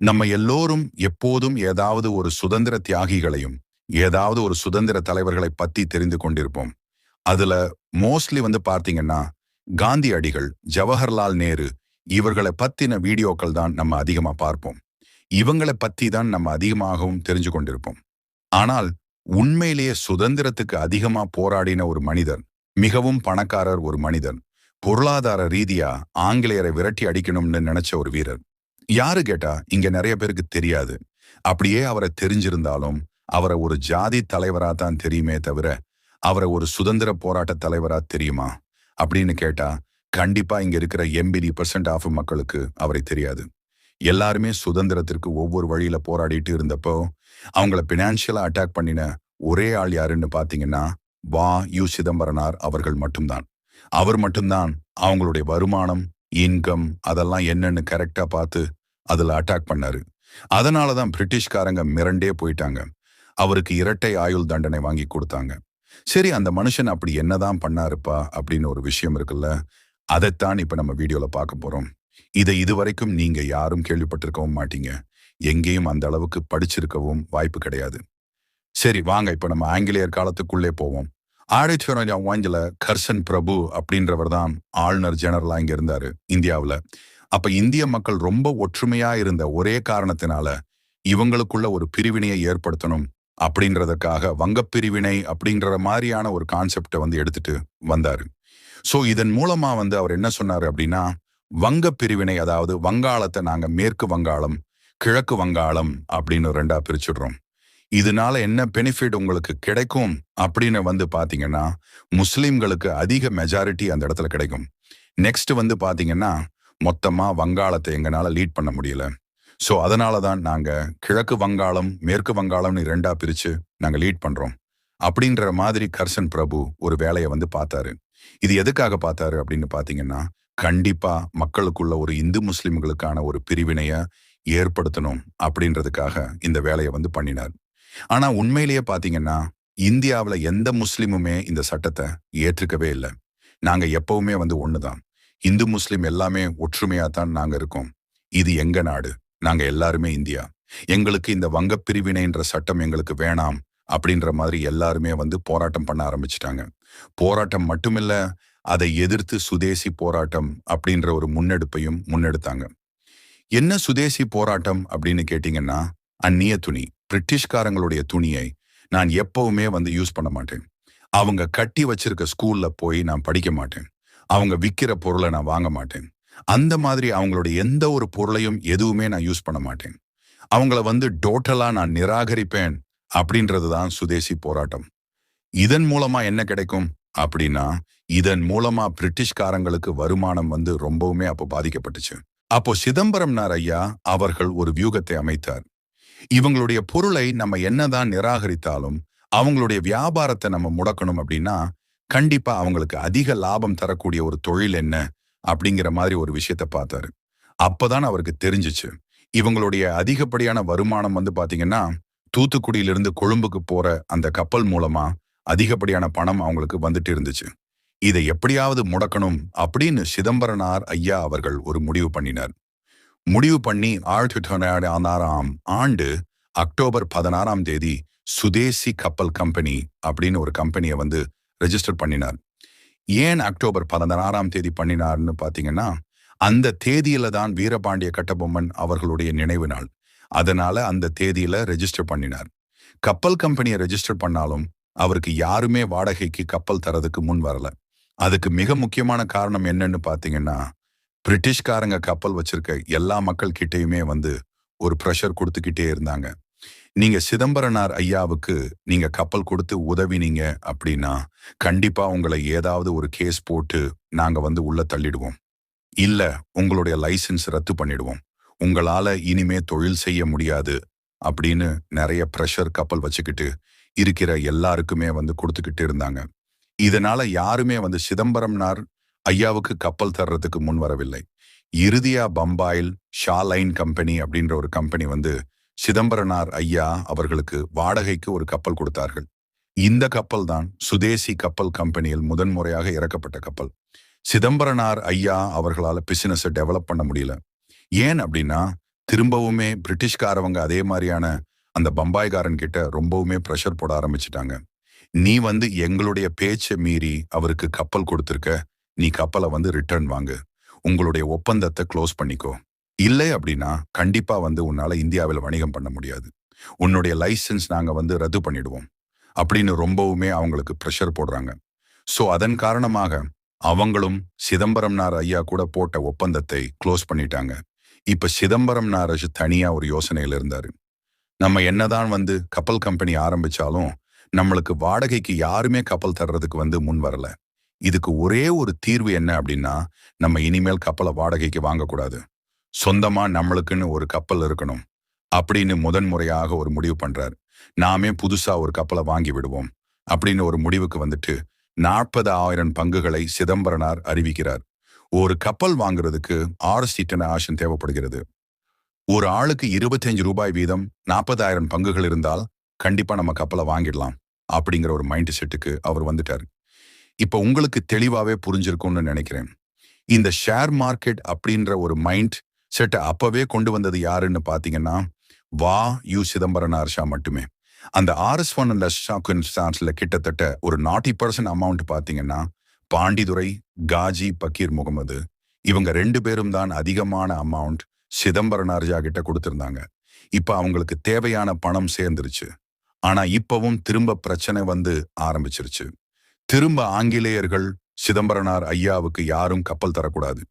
நம்ம எல்லோரும் எப்போதும் ஏதாவது ஒரு சுதந்திர தியாகிகளையும் ஏதாவது ஒரு சுதந்திர தலைவர்களை பத்தி தெரிந்து கொண்டிருப்போம். அதுல மோஸ்ட்லி வந்து பார்த்தீங்கன்னா காந்தியடிகள் ஜவஹர்லால் நேரு இவர்களை பத்தின வீடியோக்கள் தான் நம்ம அதிகமா பார்ப்போம். இவங்களை பத்தி தான் நம்ம அதிகமாகவும் தெரிஞ்சு கொண்டிருப்போம். ஆனால் உண்மையிலேயே சுதந்திரத்துக்கு அதிகமா போராடின ஒரு மனிதன் மிகவும் பணக்காரர் ஒரு மனிதன் பொருளாதார ரீதியா ஆங்கிலேயரை விரட்டி அடிக்கணும்னு நினைச்ச ஒரு வீரர். யாரு கேட்டா இங்க நிறைய பேருக்கு தெரியாது. அப்படியே அவரை தெரிஞ்சிருந்தாலும் அவரை ஒரு ஜாதி தலைவரா தான் தெரியுமே தவிர அவரை ஒரு சுதந்திர போராட்ட தலைவரா தெரியுமா? அப்படின்னு கேட்டா கண்டிப்பா இங்க இருக்கிற எண்பது பர்சன்ட் ஆஃப் மக்களுக்கு அவரை தெரியாது. எல்லாருமே சுதந்திரத்திற்கு ஒவ்வொரு வழியில போராடிட்டு இருந்தப்போ அவங்கள பினான்சியலா அட்டாக் பண்ணின ஒரே ஆள் யாருன்னு பாத்தீங்கன்னா வா யு சிதம்பரனார் அவர்கள் மட்டும்தான். அவர் மட்டும்தான் அவங்களுடைய வருமானம் இன்கம் அதெல்லாம் என்னன்னு கரெக்டா பார்த்து அதுல அட்டாக் பண்ணாரு. அதனால தான் பிரிட்டிஷ்காரங்க மிரண்டே போயிட்டாங்க. அவருக்கு இரட்டை ஆயுள் தண்டனை வாங்கி கொடுத்தாங்க. சரி அந்த மனுஷன் அப்படி என்னதான் பண்ணாருப்பா அப்படின்னு ஒரு விஷயம் இருக்குல்ல அதைத்தான் இப்ப நம்ம வீடியோல பார்க்க போறோம். இதை இதுவரைக்கும் நீங்க யாரும் கேள்விப்பட்டிருக்கவும் மாட்டீங்க. எங்கேயும் அந்த அளவுக்கு படிச்சிருக்கவும் வாய்ப்பு கிடையாது. சரி வாங்க இப்ப நம்ம ஆங்கிலேயர் காலத்துக்குள்ளே போவோம். ஆயிரத்தி தொள்ளாயிரத்தி கர்சன் பிரபு அப்படின்றவர் தான் ஆளுநர் ஜெனரலா இங்க இருந்தாரு இந்தியாவில். அப்ப இந்திய மக்கள் ரொம்ப ஒற்றுமையா இருந்த ஒரே காரணத்தினால இவங்களுக்குள்ள ஒரு பிரிவினையை ஏற்படுத்தணும் அப்படின்றதுக்காக வங்கப் பிரிவினை அப்படின்ற மாதிரியான ஒரு கான்செப்டை வந்து எடுத்துட்டு வந்தாரு. சோ இதன் மூலமா வந்து அவர் என்ன சொன்னார் அப்படின்னா வங்க பிரிவினை அதாவது வங்காளத்தை நாங்க மேற்கு வங்காளம் கிழக்கு வங்காளம் அப்படின்னு ரெண்டா பிரிச்சுடுறோம். இதனால என்ன பெனிஃபிட் உங்களுக்கு கிடைக்கும் அப்படின்னு வந்து பாத்தீங்கன்னா முஸ்லிம்களுக்கு அதிக மெஜாரிட்டி அந்த இடத்துல கிடைக்கும். நெக்ஸ்ட் வந்து பாத்தீங்கன்னா மொத்தமாக வங்காளத்தை எங்களால் லீட் பண்ண முடியல. ஸோ அதனால தான் நாங்கள் கிழக்கு வங்காளம் மேற்கு வங்காளம்னு ரெண்டாக பிரித்து நாங்கள் லீட் பண்ணுறோம் அப்படின்ற மாதிரி கர்சன் பிரபு ஒரு வேலையை வந்து பார்த்தாரு. இது எதுக்காக பார்த்தாரு அப்படின்னு பார்த்தீங்கன்னா கண்டிப்பாக மக்களுக்குள்ள ஒரு இந்து முஸ்லிம்களுக்கான ஒரு பிரிவினையை ஏற்படுத்தணும் அப்படின்றதுக்காக இந்த வேலையை வந்து பண்ணினார். ஆனால் உண்மையிலேயே பார்த்தீங்கன்னா இந்தியாவில் எந்த முஸ்லீமுமே இந்த சட்டத்தை ஏற்றுக்கவே இல்லை. நாங்கள் எப்பவுமே வந்து ஒன்று தான் இந்து முஸ்லிம் எல்லாமே ஒற்றுமையா தான் நாங்க இருக்கோம். இது எங்க நாடு? நாங்க எல்லாருமே இந்தியா. எங்களுக்கு இந்த வங்க பிரிவினைன்ற சட்டம் எங்களுக்கு வேணாம் அப்படின்ற மாதிரி எல்லாருமே வந்து போராட்டம் பண்ண ஆரம்பிச்சிட்டாங்க. போராட்டம் மட்டுமில்ல அதை எதிர்த்து சுதேசி போராட்டம் அப்படின்ற ஒரு முன்னெடுப்பையும் முன்னெடுத்தாங்க. என்ன சுதேசி போராட்டம் அப்படின்னு கேட்டீங்கன்னா அந்நிய துணி பிரிட்டிஷ்காரங்களுடைய துணியை நான் எப்பவுமே வந்து யூஸ் பண்ண மாட்டேன். அவங்க கட்டி வச்சிருக்க ஸ்கூல்ல போய் நான் படிக்க மாட்டேன். அவங்க விக்கிற பொருளை நான் வாங்க மாட்டேன். அந்த மாதிரி அவங்களுடைய எந்த ஒரு பொருளையும் எதுவுமே நான் யூஸ் பண்ண மாட்டேன். அவங்கள வந்து டோட்டலா நான் நிராகரிப்பேன் அப்படின்றது தான் சுதேசி போராட்டம். இதன் மூலமா என்ன கிடைக்கும்? அப்படின்னா இதன் மூலமா பிரிட்டிஷ்காரங்களுக்கு வருமானம் வந்து ரொம்பவுமே அப்போ பாதிக்கப்பட்டுச்சு. அப்போ சிதம்பரம்னார் ஐயா அவர்கள் ஒரு வியூகத்தை அமைத்தார். இவங்களுடைய பொருளை நம்ம என்னதான் நிராகரித்தாலும் அவங்களுடைய வியாபாரத்தை நம்ம முடக்கணும் அப்படின்னா கண்டிப்பா அவங்களுக்கு அதிக லாபம் தரக்கூடிய ஒரு தொழில் என்ன அப்படிங்கிற மாதிரி ஒரு விஷயத்த பார்த்தாரு. அப்பதான் அவருக்கு தெரிஞ்சிச்சு. இவங்களுடைய அதிகப்படியான வருமானம் வந்து பாத்தீங்கன்னா தூத்துக்குடியிலிருந்து கொழும்புக்கு போற அந்த கப்பல் மூலமா அதிகப்படியான பணம் அவங்களுக்கு வந்துட்டு இருந்துச்சு. இதை எப்படியாவது முடக்கணும் அப்படின்னு சிதம்பரனார் ஐயா அவர்கள் ஒரு முடிவு பண்ணினார். முடிவு பண்ணி ஆயிரத்தி ஆறாம் ஆண்டு அக்டோபர் பதினாறாம் தேதி சுதேசி கப்பல் கம்பெனி அப்படின்னு ஒரு கம்பெனியை வந்து ரெஜிஸ்டர் பண்ணினார். ஏன் அக்டோபர் பதினாறாம் தேதி பண்ணினார்னு பாத்தீங்கன்னா அந்த தேதியில தான் வீரபாண்டிய கட்டபொம்மன் அவர்களுடைய நினைவு நாள். அதனால அந்த தேதியில ரெஜிஸ்டர் பண்ணினார். கப்பல் கம்பெனியை ரெஜிஸ்டர் பண்ணாலும் அவருக்கு யாருமே வாடகைக்கு கப்பல் தரதுக்கு முன் வரல. அதுக்கு மிக முக்கியமான காரணம் என்னன்னு பாத்தீங்கன்னா பிரிட்டிஷ்காரங்க கப்பல் வச்சிருக்க எல்லா மக்கள் கிட்டயுமே வந்து ஒரு ப்ரெஷர் கொடுத்துக்கிட்டே இருந்தாங்க. நீங்க சிதம்பரனார் ஐயாவுக்கு நீங்க கப்பல் கொடுத்து உதவினீங்க அப்படின்னா கண்டிப்பா உங்களை ஏதாவது ஒரு கேஸ் போட்டு நாங்க வந்து உள்ள தள்ளிடுவோம். இல்ல உங்களுடைய லைசன்ஸ் ரத்து பண்ணிடுவோம். உங்களால இனிமே தொழில் செய்ய முடியாது அப்படின்னு நிறைய ப்ரெஷர் கப்பல் வச்சுக்கிட்டு இருக்கிற எல்லாருக்குமே வந்து கொடுத்துக்கிட்டு இருந்தாங்க. இதனால யாருமே வந்து சிதம்பரம்னார் ஐயாவுக்கு கப்பல் தர்றதுக்கு முன் வரவில்லை. இறுதியா பம்பாயில் ஷா லைன் கம்பெனி அப்படின்ற ஒரு கம்பெனி வந்து சிதம்பரனார் ஐயா அவர்களுக்கு வாடகைக்கு ஒரு கப்பல் கொடுத்தார்கள். இந்த கப்பல் தான் சுதேசி கப்பல் கம்பெனியில் முதன்முறையாக இறக்கப்பட்ட கப்பல். சிதம்பரனார் ஐயா அவர்களால பிசினஸை டெவலப் பண்ண முடியல. ஏன் அப்படின்னா திரும்பவுமே பிரிட்டிஷ்காரவங்க அதே மாதிரியான அந்த பம்பாய்காரன் கிட்ட ரொம்பவுமே ப்ரெஷர் போட ஆரம்பிச்சிட்டாங்க. நீ வந்து எங்களுடைய பேச்சை மீறி அவருக்கு கப்பல் கொடுத்துருக்க நீ கப்பலை வந்து ரிட்டர்ன் வாங்கு. உங்களுடைய ஒப்பந்தத்தை க்ளோஸ் பண்ணிக்கோ. இல்லை அப்படின்னா கண்டிப்பா வந்து உன்னால இந்தியாவில் வணிகம் பண்ண முடியாது. உன்னுடைய லைசன்ஸ் நாங்க வந்து ரத்து பண்ணிடுவோம். அப்படின்னு ரொம்பவுமே அவங்களுக்கு ப்ரெஷர் போடுறாங்க. சோ அதன் காரணமாக அவங்களும் சிதம்பரம்னார் ஐயா கூட போட்ட ஒப்பந்தத்தை க்ளோஸ் பண்ணிட்டாங்க. இப்ப சிதம்பரம்னார் தனியா ஒரு யோசனையில இருந்தாரு. நம்ம என்னதான் வந்து கப்பல் கம்பெனி ஆரம்பிச்சாலும் நம்மளுக்கு வாடகைக்கு யாருமே கப்பல் தர்றதுக்கு வந்து முன் வரல. இதுக்கு ஒரே ஒரு தீர்வு என்ன அப்படின்னா நம்ம இனிமேல் கப்பலை வாடகைக்கு வாங்கக்கூடாது. சொந்தமா நம்மளுக்குன்னு ஒரு கப்பல் இருக்கணும் அப்படின்னு முதன்முறையாக ஒரு முடிவு பண்றார். நாமே புதுசா ஒரு கப்பலை வாங்கி விடுவோம் அப்படின்னு ஒரு முடிவுக்கு வந்துட்டு நாற்பது ஆயிரம் பங்குகளை சிதம்பரனார் அறிவிக்கிறார். ஒரு கப்பல் வாங்குறதுக்கு ஆறு சீட்டன ஆஷன் தேவைப்படுகிறது. ஒரு ஆளுக்கு இருபத்தஞ்சு ரூபாய் வீதம் நாற்பதாயிரம் பங்குகள் இருந்தால் கண்டிப்பா நம்ம கப்பலை வாங்கிடலாம் அப்படிங்கிற ஒரு மைண்ட் செட்டுக்கு அவர் வந்துட்டார். இப்ப உங்களுக்கு தெளிவாவே புரிஞ்சிருக்கும்னு நினைக்கிறேன். இந்த ஷேர் மார்க்கெட் அப்படின்ற ஒரு மைண்ட் செட்டை அப்பவே கொண்டு வந்தது யாருன்னு பாத்தீங்கன்னா வா யு சிதம்பரன் ஹர்ஷா மட்டுமே. அந்த ஆர்எஸ் ஒன் லட்சாக்குன்ஸ்ல கிட்டத்தட்ட ஒரு நாட்டி பர்சன்ட் அமௌண்ட் பாத்தீங்கன்னா பாண்டிதுரை காஜி பக்கீர் முகமது இவங்க ரெண்டு பேரும் தான் அதிகமான அமௌண்ட் சிதம்பரனார்ஜா கிட்ட கொடுத்துருந்தாங்க. இப்ப அவங்களுக்கு தேவையான பணம் சேர்ந்துருச்சு. ஆனா இப்பவும் திரும்ப பிரச்சனை வந்து ஆரம்பிச்சிருச்சு. திரும்ப ஆங்கிலேயர்கள் சிதம்பரனார் ஐயாவுக்கு யாரும் கப்பல் தரக்கூடாது.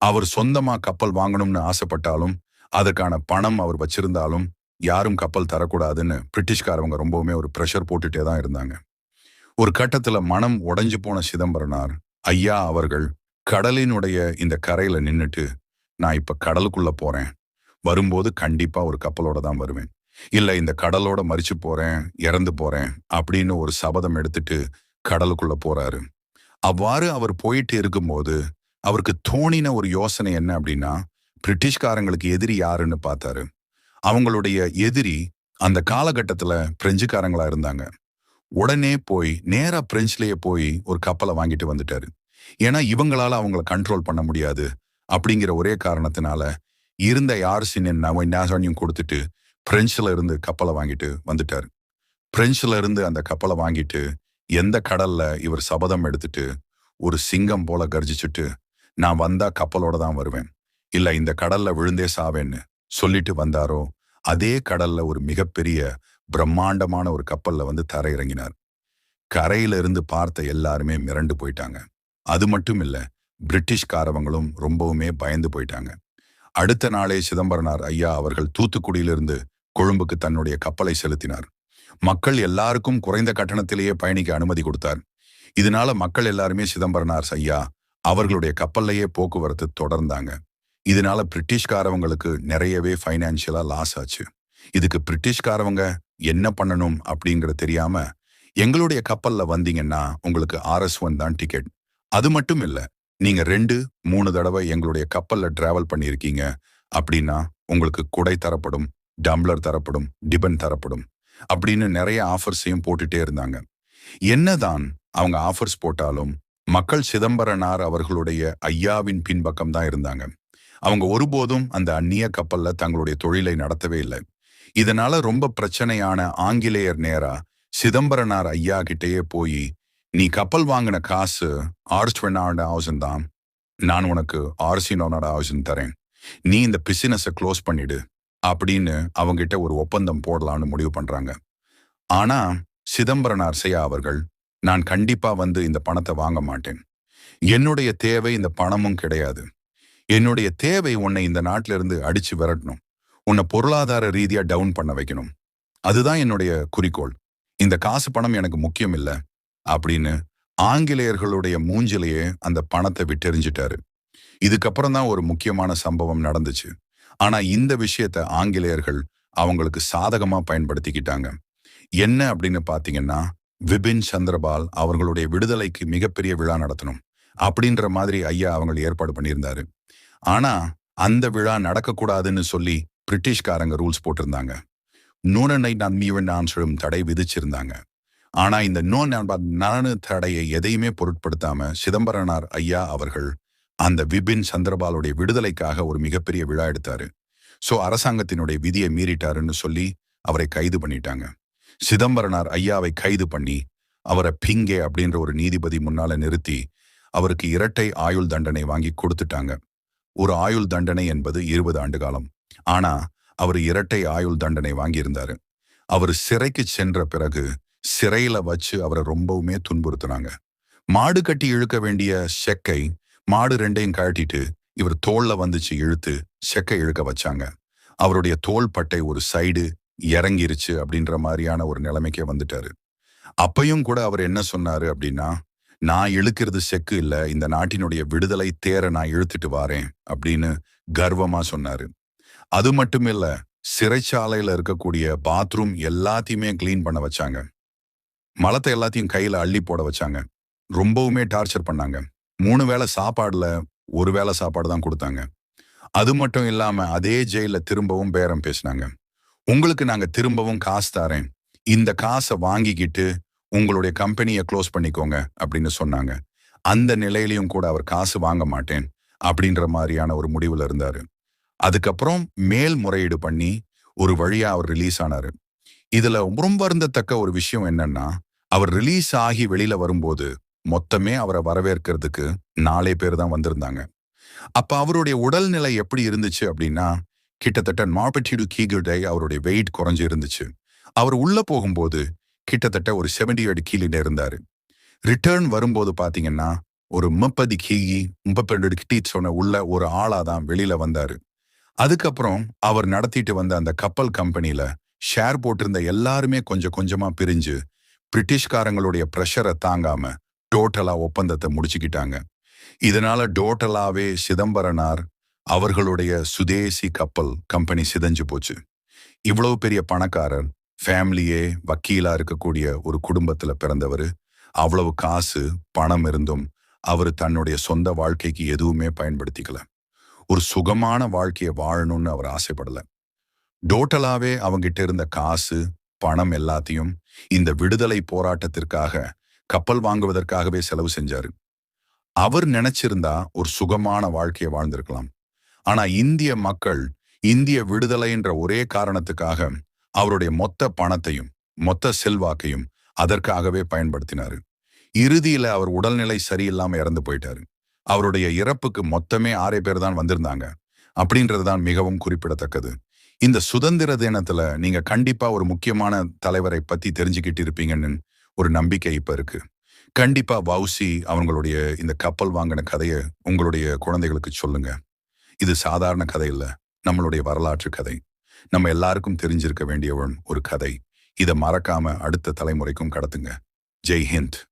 அவர் சொந்தமா கப்பல் வாங்கணும்னு ஆசைப்பட்டாலும் அதற்கான பணம் அவர் வச்சிருந்தாலும் யாரும் கப்பல் தரக்கூடாதுன்னு பிரிட்டிஷ்காரவங்க ரொம்பவுமே ஒரு ப்ரெஷர் போட்டுட்டே தான் இருந்தாங்க. ஒரு கட்டத்தில் மனம் உடைஞ்சு போன சிதம்பரனார் ஐயா அவர்கள் கடலினுடைய இந்த கரையில் நின்றுட்டு நான் இப்போ கடலுக்குள்ளே போகிறேன் வரும்போது கண்டிப்பாக ஒரு கப்பலோட தான் வருவேன். இல்லை இந்த கடலோட மறிச்சு போகிறேன் இறந்து போகிறேன் அப்படின்னு ஒரு சபதம் எடுத்துட்டு கடலுக்குள்ளே போகிறாரு அவ்வாறு அவர் போயிட்டு இருக்கும்போது அவருக்கு தோணின ஒரு யோசனை என்ன அப்படின்னா பிரிட்டிஷ்காரங்களுக்கு எதிரி யாருன்னு பார்த்தாரு. அவங்களுடைய எதிரி அந்த காலகட்டத்துல பிரெஞ்சுக்காரங்களா இருந்தாங்க. உடனே போய் நேரா பிரெஞ்சுலயே போய் ஒரு கப்பலை வாங்கிட்டு வந்துட்டாரு. ஏன்னா இவங்களால அவங்கள கண்ட்ரோல் பண்ண முடியாது அப்படிங்கிற ஒரே காரணத்தினால இருந்த யார்சின் நவன்யாசனையும் கொடுத்துட்டு பிரெஞ்சுல இருந்து கப்பலை வாங்கிட்டு வந்துட்டாரு. பிரெஞ்சுல இருந்து அந்த கப்பலை வாங்கிட்டு எந்த கடல்ல இவர் சபதம் எடுத்துட்டு ஒரு சிங்கம் போல கர்ஜிச்சுட்டு நான் வந்தா கப்பலோட தான் வருவேன். இல்ல இந்த கடல்ல விழுந்தே சாவேன்னு சொல்லிட்டு வந்தாரோ அதே கடல்ல ஒரு மிகப்பெரிய பிரம்மாண்டமான ஒரு கப்பல்ல வந்து தரையிறங்கினார். கரையில இருந்து பார்த்த எல்லாருமே மிரண்டு போயிட்டாங்க. அது மட்டும் இல்ல பிரிட்டிஷ்காரவங்களும் ரொம்பவுமே பயந்து போயிட்டாங்க. அடுத்த நாளே சிதம்பரனார் ஐயா அவர்கள் தூத்துக்குடியிலிருந்து கொழும்புக்கு தன்னுடைய கப்பலை செலுத்தினார். மக்கள் எல்லாருக்கும் குறைந்த கட்டணத்திலேயே பயணிக்க அனுமதி கொடுத்தார். இதனால மக்கள் எல்லாருமே சிதம்பரனார் ஐயா அவர்களுடைய கப்பல்லையே போக்குவரத்து தொடர்ந்தாங்க. இதனால பிரிட்டிஷ்காரவங்களுக்கு நிறையவே ஃபைனான்சியலா லாஸ் ஆச்சு. இதுக்கு பிரிட்டிஷ்காரவங்க என்ன பண்ணணும் அப்படிங்கிற தெரியாம எங்களுடைய கப்பல்ல வந்தீங்கன்னா உங்களுக்கு ஆர்எஸ் ஒன் தான் டிக்கெட் அது மட்டும் இல்ல நீங்க ரெண்டு மூணு தடவை எங்களுடைய கப்பல்ல டிராவல் பண்ணியிருக்கீங்க அப்படின்னா உங்களுக்கு குடை தரப்படும் டம்ளர் தரப்படும் டிபன் தரப்படும் அப்படின்னு நிறைய ஆஃபர்ஸையும் போட்டுட்டே இருந்தாங்க. என்னதான் அவங்க ஆஃபர்ஸ் போட்டாலும் மக்கள் சிதம்பரனார் அவர்களுடைய ஐயாவின் பின்பக்கம் தான் இருந்தாங்க. அவங்க ஒருபோதும் அந்த அந்நிய கப்பல்ல தங்களுடைய தொழிலை நடத்தவே இல்லை. இதனால ரொம்ப பிரச்சனையான ஆங்கிலேயர் நேரா சிதம்பரனார் ஐயா கிட்டேயே போய் நீ கப்பல் வாங்கின காசு ஆர்ஸ் ஹவுசன் தான். நான் உனக்கு ஆர்சினோனோட ஹவுசன் தரேன். நீ இந்த பிசினஸை க்ளோஸ் பண்ணிடு அப்படின்னு அவங்கிட்ட ஒரு ஒப்பந்தம் போடலாம்னு முடிவு பண்றாங்க. ஆனா சிதம்பரனார் செய்யா அவர்கள் நான் கண்டிப்பா வந்து இந்த பணத்தை வாங்க மாட்டேன். என்னுடைய தேவை இந்த பணமும் கிடையாது. என்னுடைய தேவை உன்னை இந்த நாட்டில இருந்து அடிச்சு விரட்டணும். உன்னை பொருளாதார ரீதியா டவுன் பண்ண வைக்கணும். அதுதான் என்னுடைய குறிக்கோள். இந்த காசு பணம் எனக்கு முக்கியம் இல்லை. அப்படின்னு ஆங்கிலேயர்களுடைய மூஞ்சிலேயே அந்த பணத்தை விட்டெறிஞ்சிட்டாரு. இதுக்கப்புறம் தான் ஒரு முக்கியமான சம்பவம் நடந்துச்சு. ஆனா இந்த விஷயத்த ஆங்கிலேயர்கள் அவங்களுக்கு சாதகமா பயன்படுத்திக்கிட்டாங்க. என்ன அப்படின்னு பாத்தீங்கன்னா விபின் சந்திரபால் அவர்களுடைய விடுதலைக்கு மிகப்பெரிய விழா நடத்தணும் அப்படின்ற மாதிரி ஐயா அவங்க ஏற்பாடு பண்ணியிருந்தாரு. ஆனா அந்த விழா நடக்கக்கூடாதுன்னு சொல்லி பிரிட்டிஷ்காரங்க ரூல்ஸ் போட்டிருந்தாங்க. நூனனை நான் சொல்லும் தடை விதிச்சிருந்தாங்க. ஆனா இந்த நோ நலனு தடையை எதையுமே பொருட்படுத்தாம சிதம்பரனார் ஐயா அவர்கள் அந்த விபின் சந்திரபாலுடைய விடுதலைக்காக ஒரு மிகப்பெரிய விழா எடுத்தாரு. சோ அரசாங்கத்தினுடைய விதியை மீறிட்டாருன்னு சொல்லி அவரை கைது பண்ணிட்டாங்க. சிதம்பரனார் ஐயாவை கைது பண்ணி அவரை பிங்கே அப்படின்ற ஒரு நீதிபதி முன்னால நிறுத்தி அவருக்கு இரட்டை ஆயுள் தண்டனை வாங்கி கொடுத்துட்டாங்க. ஒரு ஆயுள் தண்டனை என்பது இருபது ஆண்டு காலம். ஆனா அவர் இரட்டை ஆயுள் தண்டனை வாங்கியிருந்தாரு. அவர் சிறைக்கு சென்ற பிறகு சிறையில வச்சு அவரை ரொம்பவுமே துன்புறுத்துனாங்க. மாடு கட்டி இழுக்க வேண்டிய செக்கை மாடு ரெண்டையும் கழட்டிட்டு இவர் தோல்ல வந்துச்சு இழுத்து செக்கை இழுக்க வச்சாங்க. அவருடைய தோல் பட்டை ஒரு சைடு இறங்கிருச்சு அப்படின்ற மாதிரியான ஒரு நிலைமைக்கே வந்துட்டாரு. அப்பையும் கூட அவர் என்ன சொன்னாரு அப்படின்னா நான் இழுக்கிறது செக்கு இல்ல இந்த நாட்டினுடைய விடுதலை தேர நான் இழுத்துட்டு வாரேன் அப்படின்னு கர்வமா சொன்னாரு. அது மட்டும் இல்ல சிறைச்சாலையில இருக்கக்கூடிய பாத்ரூம் எல்லாத்தையுமே கிளீன் பண்ண வச்சாங்க. மலத்தை எல்லாத்தையும் கையில அள்ளி போட வச்சாங்க. ரொம்பவுமே டார்ச்சர் பண்ணாங்க. மூணு வேளை சாப்பாடுல ஒரு வேளை சாப்பாடு தான் கொடுத்தாங்க. அது மட்டும் இல்லாம அதே ஜெயில திரும்பவும் பேரம் பேசினாங்க. உங்களுக்கு நாங்க திரும்பவும் காசு தரேன் இந்த காசை வாங்கிக்கிட்டு உங்களுடைய கம்பெனியை க்ளோஸ் பண்ணிக்கோங்க அப்படின்னு சொன்னாங்க. அந்த நிலையிலையும் கூட அவர் காசு வாங்க மாட்டேன் அப்படின்ற மாதிரியான ஒரு முடிவுல இருந்தாரு. அதுக்கப்புறம் மேல் முறையீடு பண்ணி ஒரு வழியா அவர் ரிலீஸ் ஆனாரு. இதுல ரொம்ப வருந்தத்தக்க ஒரு விஷயம் என்னன்னா அவர் ரிலீஸ் ஆகி வெளியில வரும்போது மொத்தமே அவரை வரவேற்கிறதுக்கு நாலே பேர் தான் வந்திருந்தாங்க. அப்ப அவருடைய உடல்நிலை எப்படி இருந்துச்சு அப்படின்னா கிட்டத்தட்ட நாற்பத்தி கீகிடை அவருடைய வெயிட் குறைஞ்சு இருந்துச்சு அவர் உள்ள போகும்போது கிட்டத்தட்ட ஒரு செவன்டி ஏழு கீழே இருந்தாரு. ரிட்டர்ன் வரும்போது பாத்தீங்கன்னா ஒரு முப்பது கீகி முப்பத்தி ரெண்டு சொன்ன உள்ள ஒரு ஆளா தான் வெளியில வந்தாரு. அதுக்கப்புறம் அவர் நடத்திட்டு வந்த அந்த கப்பல் கம்பெனில ஷேர் போட்டிருந்த எல்லாருமே கொஞ்சம் கொஞ்சமா பிரிஞ்சு பிரிட்டிஷ்காரங்களுடைய ப்ரெஷரை தாங்காம டோட்டலா ஒப்பந்தத்தை முடிச்சுக்கிட்டாங்க. இதனால டோட்டலாவே சிதம்பரனார் அவர்களுடைய சுதேசி கப்பல் கம்பெனி சிதைஞ்சு போச்சு. இவ்வளவு பெரிய பணக்காரர் ஃபேமிலியே வக்கீலா இருக்கக்கூடிய ஒரு குடும்பத்துல பிறந்தவர். அவ்வளவு காசு பணம் இருந்தும் அவர் தன்னுடைய சொந்த வாழ்க்கைக்கு எதுவுமே பயன்படுத்திக்கல. ஒரு சுகமான வாழ்க்கையை வாழணும்னு அவர் ஆசைப்படல. டோட்டலாவே அவங்கிட்ட இருந்த காசு பணம் எல்லாத்தையும் இந்த விடுதலை போராட்டத்திற்காக கப்பல் வாங்குவதற்காகவே செலவு செஞ்சாரு. அவர் நினைச்சிருந்தா ஒரு சுகமான வாழ்க்கையை வாழ்ந்திருக்கலாம். ஆனா இந்திய மக்கள் இந்திய விடுதலை என்ற ஒரே காரணத்துக்காக அவருடைய மொத்த பணத்தையும் மொத்த செல்வாக்கையும் அதற்காகவே பயன்படுத்தினாரு. இறுதியில அவர் உடல்நிலை சரியில்லாம இறந்து போயிட்டாரு. அவருடைய இறப்புக்கு மொத்தமே ஆறே பேர் தான் வந்திருந்தாங்க அப்படின்றது தான் மிகவும் குறிப்பிடத்தக்கது. இந்த சுதந்திர தினத்துல நீங்க கண்டிப்பா ஒரு முக்கியமான தலைவரை பத்தி தெரிஞ்சுக்கிட்டு இருப்பீங்கன்னு ஒரு நம்பிக்கை இப்ப இருக்கு. கண்டிப்பா வவுசி அவங்களுடைய இந்த கப்பல் வாங்கின கதையை உங்களுடைய குழந்தைகளுக்கு சொல்லுங்க. இது சாதாரண கதை இல்லை. நம்மளுடைய வரலாற்று கதை. நம்ம எல்லாருக்கும் தெரிஞ்சிருக்க வேண்டியவன் ஒரு கதை. இதை மறக்காம அடுத்த தலைமுறைக்கும் கடத்துங்க. ஜெய் ஹிந்த்.